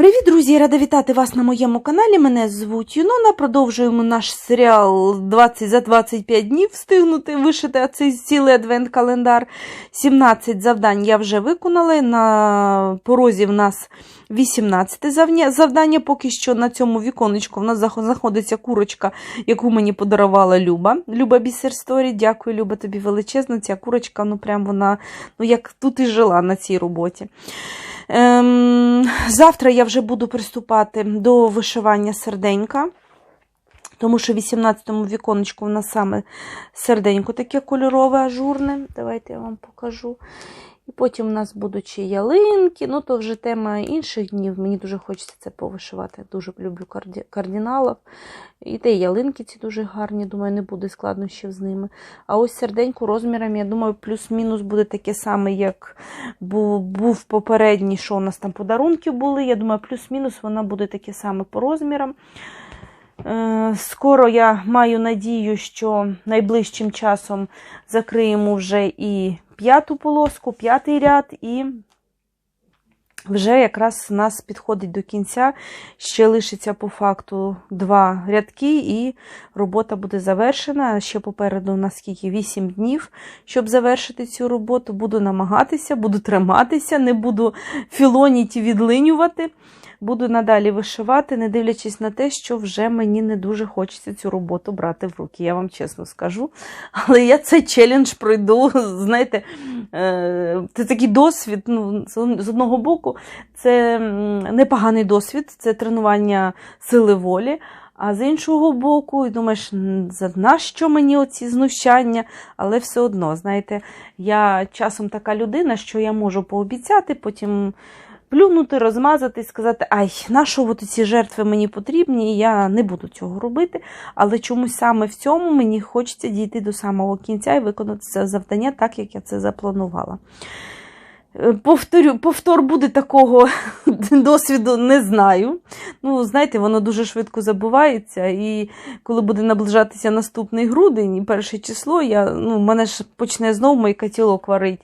Привіт, друзі! Рада вітати вас на моєму каналі. Мене звуть Юнона. Продовжуємо наш серіал 20 за 25 днів встигнути вишити цей цілий адвент-календар. 17 завдань я вже виконала. На порозі в нас 18 завдання. Поки що на цьому віконечку в нас знаходиться курочка, яку мені подарувала Люба. Люба Бісер Сторі. Дякую, Люба, тобі величезно. Ця курочка, ну прям вона, ну як тут і жила на цій роботі. Завтра я вже буду приступати до вишивання серденька, тому що в 18-му віконечку в нас саме серденько таке кольорове, ажурне. Давайте я вам покажу. І потім у нас будуть ще ялинки, ну то вже тема інших днів. Мені дуже хочеться це повишивати. Дуже люблю карді... кардиналів. І те ялинки ці дуже гарні, думаю, не буде складнощів з ними. А ось серденько розміром, я думаю, плюс-мінус буде таке саме, як був був попередній, що у нас там подарунки були. Я думаю, плюс-мінус вона буде таке саме по розмірам. Е, скоро я маю надію, що найближчим часом закриємо вже і п'яту полоску, п'ятий ряд, і вже якраз у нас підходить до кінця. Ще лишиться по факту два рядки, і робота буде завершена. Ще попереду у нас скільки 8 днів, щоб завершити цю роботу. Буду намагатися, буду триматися, не буду філоніті відлинювати. Буду надалі вишивати, не дивлячись на те, що вже мені не дуже хочеться цю роботу брати в руки, я вам чесно скажу. Але я цей челендж пройду. Знаєте, е, це такий досвід. ну, З одного боку, це непоганий досвід, це тренування сили волі. А з іншого боку, і думаєш, на що мені оці знущання? Але все одно, знаєте, я часом така людина, що я можу пообіцяти, потім плюнути, розмазати і сказати, ай, на що ці жертви мені потрібні, я не буду цього робити. Але чомусь саме в цьому мені хочеться дійти до самого кінця і виконати це завдання так, як я це запланувала. Е, повторю, повтор буде такого досвіду, не знаю. Ну, знаєте, воно дуже швидко забувається. І коли буде наближатися наступний грудень, і перше число, я, ну, мене ж почне знову мій котілок варить.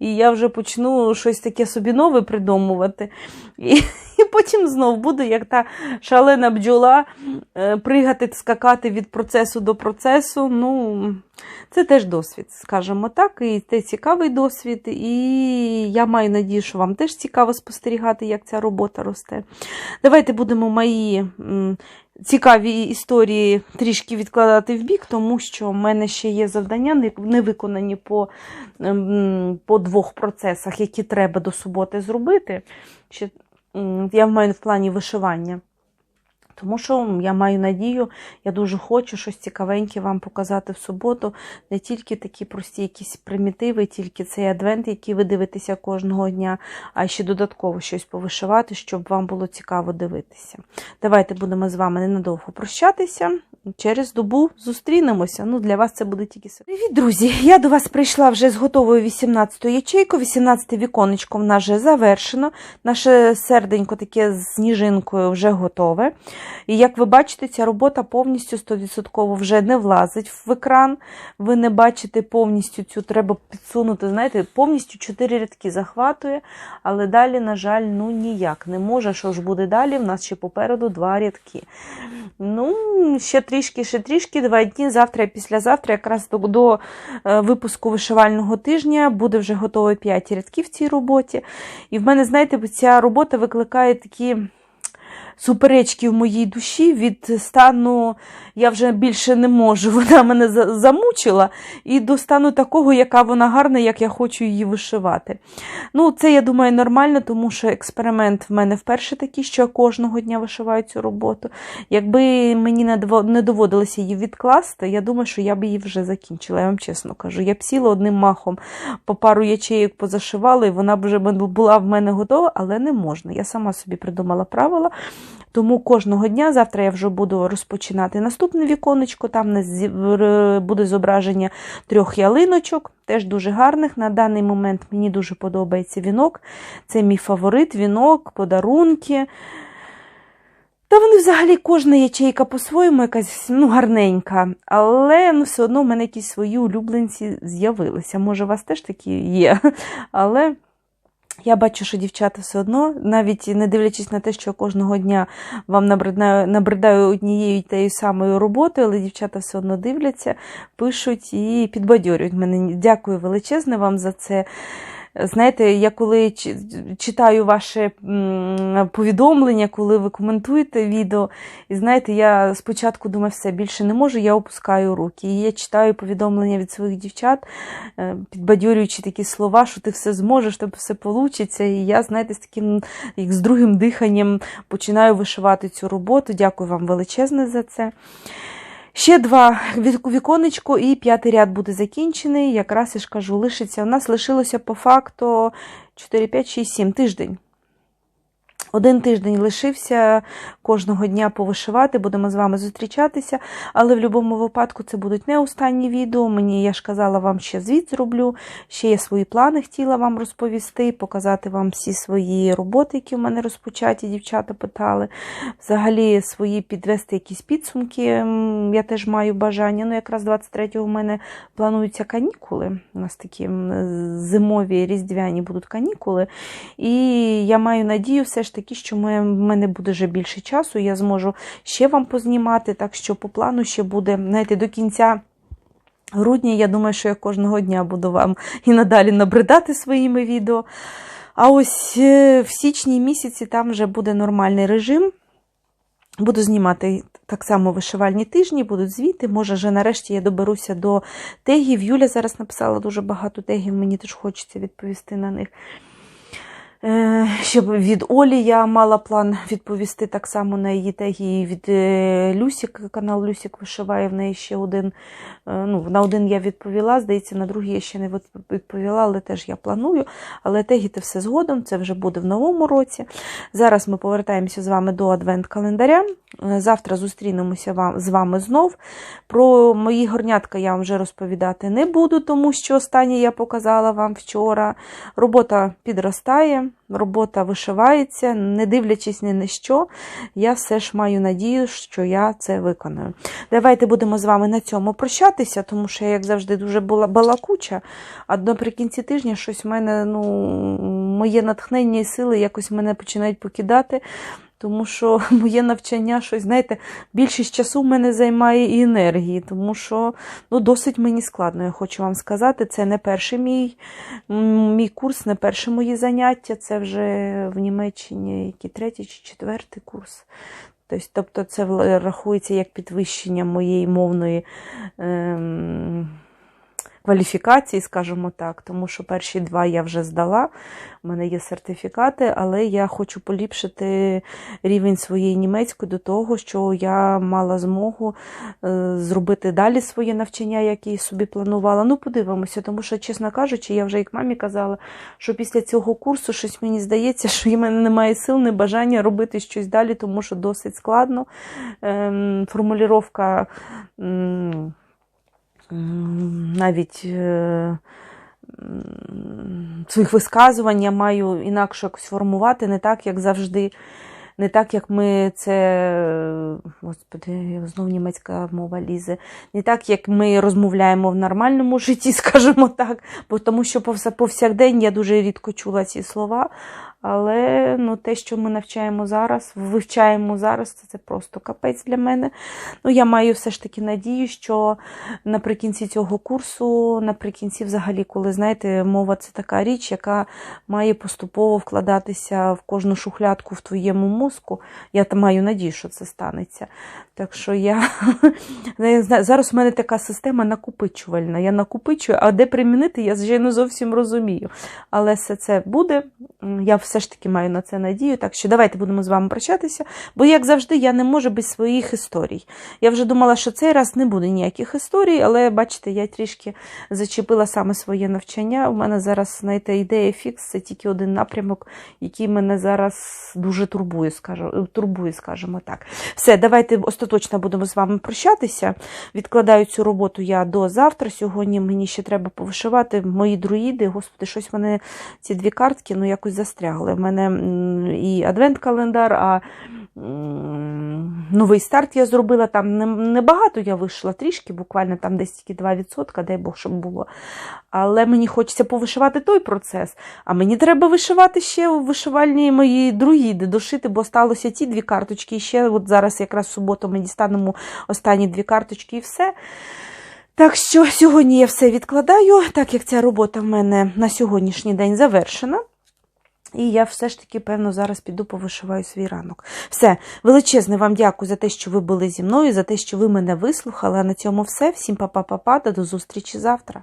І я вже почну щось таке собі нове придумувати. І, і потім знов буду, як та шалена бджола, е, пригати, скакати від процесу до процесу. Ну, це теж досвід, скажімо так, і це цікавий досвід, і я маю надію, що вам теж цікаво спостерігати, як ця робота росте. Давайте будемо мої цікаві історії трішки відкладати в бік, тому що в мене ще є завдання, не виконані по, по двох процесах, які треба до суботи зробити. Я маю в плані вишивання. Тому що я маю надію, я дуже хочу щось цікавеньке вам показати в суботу. Не тільки такі прості якісь примітиви, тільки цей адвент, який ви дивитеся кожного дня, а ще додатково щось повишивати, щоб вам було цікаво дивитися. Давайте будемо з вами ненадовго прощатися. Через добу зустрінемося. Ну, Для вас це буде тільки Привіт, друзі! Я до вас прийшла вже з готовою 18-ю ячейкою. 18 віконечко в нас вже завершено. Наше серденько таке з сніжинкою вже готове. І як ви бачите, ця робота повністю 100% вже не влазить в екран. Ви не бачите повністю цю, треба підсунути, знаєте, повністю 4 рядки захватує, але далі, на жаль, ну ніяк не може. Що ж буде далі? В нас ще попереду два рядки. Ну, ще трішки, ще трішки, два дні, завтра і післязавтра, якраз до, до е, випуску вишивального тижня буде вже готові 5 рядків в цій роботі. І в мене, знаєте, ця робота викликає такі суперечки в моїй душі від стану я вже більше не можу, вона мене замучила, і до стану такого, яка вона гарна, як я хочу її вишивати. Ну, Це, я думаю, нормально, тому що експеримент в мене вперше такий, що я кожного дня вишиваю цю роботу. Якби мені не доводилося її відкласти, я думаю, що я б її вже закінчила, я вам чесно кажу. Я б сіла одним махом по пару ячеїк позашивала, і вона б вже була в мене готова, але не можна. Я сама собі придумала правила. Тому кожного дня, завтра я вже буду розпочинати наступне віконечко, там буде зображення трьох ялиночок, теж дуже гарних. На даний момент мені дуже подобається вінок. Це мій фаворит, вінок, подарунки. Та вони взагалі кожна ячейка по-своєму якась ну, гарненька, але ну, все одно в мене якісь свої улюбленці з'явилися. Може, у вас теж такі є. Але Я бачу, що дівчата все одно, навіть не дивлячись на те, що кожного дня вам набридаю, однією тією самою роботою, але дівчата все одно дивляться, пишуть і підбадьорюють мене. Дякую величезне вам за це. Знаєте, я коли читаю ваше повідомлення, коли ви коментуєте відео, і знаєте, я спочатку думаю, все більше не можу, я опускаю руки. І я читаю повідомлення від своїх дівчат, е, підбадьорюючи такі слова, що ти все зможеш, тебе все вийде. І я, знаєте, з таким, як з другим диханням починаю вишивати цю роботу. Дякую вам величезне за це. Ще два вік- віконечко і п'ятий ряд буде закінчений. Якраз я ж кажу, лишиться. У нас лишилося по факту 4, 5, 6, 7 тиждень. Один тиждень лишився кожного дня повишивати, будемо з вами зустрічатися, але в будь-якому випадку це будуть не останні відео. Мені, я ж казала, вам ще звіт зроблю, ще я свої плани хотіла вам розповісти, показати вам всі свої роботи, які в мене розпочаті, дівчата питали. Взагалі свої підвести якісь підсумки. Я теж маю бажання. Ну, якраз 23-го в мене плануються канікули. У нас такі зимові різдвяні будуть канікули. І я маю надію, все ж таки, що в мене буде вже більше часу, я зможу ще вам познімати. Так що по плану ще буде, знаєте, до кінця. Грудня, я думаю, що я кожного дня буду вам і надалі набридати своїми відео. А ось е, в січні місяці там вже буде нормальний режим. Буду знімати так само вишивальні тижні, будуть звіти. Може, вже нарешті я доберуся до тегів. Юля зараз написала дуже багато тегів, мені теж хочеться відповісти на них. Е, Щоб від Олі я мала план відповісти так само на її теги від е, Люсік, канал Люсік вишиває в неї ще один. е, Ну, на один я відповіла, здається, на другий я ще не відповіла, але теж я планую. Але теги це все згодом, це вже буде в новому році. Зараз ми повертаємося з вами до адвент-календаря. Завтра зустрінемося з вами знов. Про мої горнятка я вам вже розповідати не буду, тому що останнє я показала вам вчора. Робота підростає, робота вишивається, не дивлячись ні на що, я все ж маю надію, що я це виконую. Давайте будемо з вами на цьому прощатися, тому що я, як завжди, дуже була балакуча. А наприкінці тижня щось в мене, ну, моє натхнення і сили якось мене починають покидати. Тому що моє навчання, щось, знаєте, більшість часу в мене займає і енергії, тому що ну, досить мені складно, я хочу вам сказати. Це не перший мій, мій курс, не перше мої заняття, це вже в Німеччині який третій чи четвертий курс. Тобто, тобто це рахується як підвищення моєї мовної. Ем, Кваліфікації, скажімо так, тому що перші два я вже здала, у мене є сертифікати, але я хочу поліпшити рівень своєї німецької до того, що я мала змогу е, зробити далі своє навчання, яке собі планувала. Ну, подивимося, тому що, чесно кажучи, я вже як мамі казала, що після цього курсу щось мені здається, що в мене немає сил, не бажання робити щось далі, тому що досить складно. Ем, м, навіть. е, Своїх висказувань я маю інакше якось формувати, не так, як завжди, не так, як ми це, господи, знов німецька мова лізе, не так, як ми розмовляємо в нормальному житті, скажімо так, бо тому що повсякдень я дуже рідко чула ці слова. Але ну, те, що ми навчаємо зараз, вивчаємо зараз, це, це просто капець для мене. Ну, я маю все ж таки надію, що наприкінці цього курсу, наприкінці, взагалі, коли знаєте, мова це така річ, яка має поступово вкладатися в кожну шухлядку в твоєму мозку. Я та маю надію, що це станеться. Так що я зараз у мене така система накопичувальна. Я накопичую, а де примінити, я ще не зовсім розумію. Але все це буде. Я все ж таки маю на це надію. Так що давайте будемо з вами прощатися. Бо, як завжди, я не можу без своїх історій. Я вже думала, що цей раз не буде ніяких історій, але бачите, я трішки зачепила саме своє навчання. У мене зараз, знаєте, ідея фікс це тільки один напрямок, який мене зараз дуже турбує, скажу, турбує, скажімо так. Все, давайте остаточно будемо з вами прощатися. Відкладаю цю роботу я до завтра. Сьогодні мені ще треба повишивати мої друїди. Господи, щось вони ці дві картки ну якось застрягли. чекали. В мене і адвент-календар, а новий старт я зробила. Там небагато я вийшла, трішки, буквально там десь тільки 2%, дай Бог, щоб було. Але мені хочеться повишивати той процес. А мені треба вишивати ще у вишивальні мої другі, де дошити, бо сталося ті дві карточки. І ще от зараз якраз в суботу ми дістанемо останні дві карточки і все. Так що сьогодні я все відкладаю, так як ця робота в мене на сьогоднішній день завершена. І я все ж таки, певно, зараз піду повишиваю свій ранок. Все, величезне вам дякую за те, що ви були зі мною, за те, що ви мене вислухали. А на цьому все. Всім па-па-па-па, до зустрічі завтра.